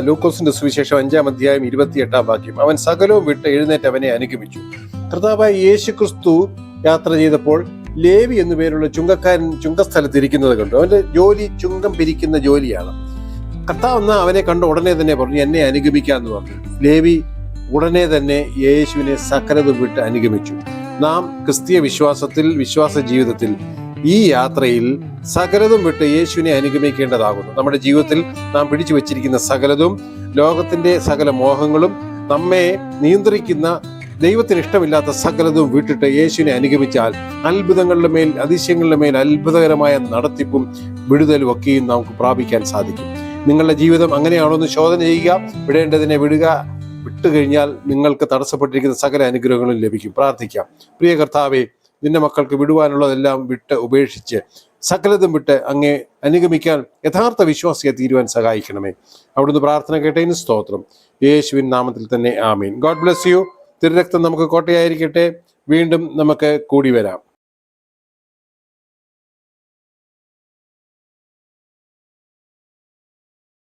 ലൂക്കോസിന്റെ സുവിശേഷം അഞ്ചാം അധ്യായം ഇരുപത്തിയെട്ടാം വാക്യം. അവൻ സകലവും വിട്ട് എഴുന്നേറ്റ് അവനെ അനുഗമിച്ചു. കർത്താവായ യേശു ക്രിസ്തു യാത്ര ചെയ്തപ്പോൾ ലേവി എന്നു പേരുള്ള ചുങ്കക്കാരൻ ചുങ്കസ്ഥലത്ത് ഇരിക്കുന്നത് കണ്ടു. അവന്റെ ജോലി ചുങ്കം പിരിക്കുന്ന ജോലിയാണ്. കർത്താവ് എന്നാ അവനെ കണ്ട ഉടനെ തന്നെ പറഞ്ഞു എന്നെ അനുഗമിക്കാന്ന് പറഞ്ഞു. ലേവി ഉടനെ തന്നെ യേശുവിനെ സകലതും വിട്ട് അനുഗമിച്ചു. നാം ക്രിസ്തീയ വിശ്വാസത്തിൽ വിശ്വാസ ജീവിതത്തിൽ ഈ യാത്രയിൽ സകലതും വിട്ട് യേശുവിനെ അനുഗമിക്കേണ്ടതാകുന്നു. നമ്മുടെ ജീവിതത്തിൽ നാം പിടിച്ചു വച്ചിരിക്കുന്ന സകലതും ലോകത്തിന്റെ സകല മോഹങ്ങളും നമ്മെ നിയന്ത്രിക്കുന്ന ദൈവത്തിന് ഇഷ്ടമില്ലാത്ത സകലതും വിട്ടിട്ട് യേശുവിനെ അനുഗമിച്ചാൽ അത്ഭുതങ്ങളുടെ മേൽ അതിശയങ്ങളുടെ മേൽ അത്ഭുതകരമായ നടത്തിപ്പും വിടുതലും ഒക്കെയും നമുക്ക് പ്രാപിക്കാൻ സാധിക്കും. നിങ്ങളുടെ ജീവിതം അങ്ങനെയാണോ എന്ന് ശോധന ചെയ്യുക വിടേണ്ടതിനെ വിടുക വിട്ടുകഴിഞ്ഞാൽ നിങ്ങൾക്ക് തടസ്സപ്പെട്ടിരിക്കുന്ന സകല അനുഗ്രഹങ്ങളും ലഭിക്കും. പ്രാർത്ഥിക്കാം. പ്രിയ നിന്റെ മക്കൾക്ക് വിടുവാനുള്ളതെല്ലാം വിട്ട് ഉപേക്ഷിച്ച് സകലതും വിട്ട് അങ്ങേ അനുഗമിക്കാൻ യഥാർത്ഥ വിശ്വാസിയെ തീരുവാൻ സഹായിക്കണമേ. അവിടുന്ന് പ്രാർത്ഥന കേട്ടതിന് സ്തോത്രം. യേശുവിൻ നാമത്തിൽ തന്നെ ആമീൻ. God bless you. തിരുരക്തം നമുക്ക് കോട്ടയായിരിക്കട്ടെ. വീണ്ടും നമുക്ക് കൂടി വരാം.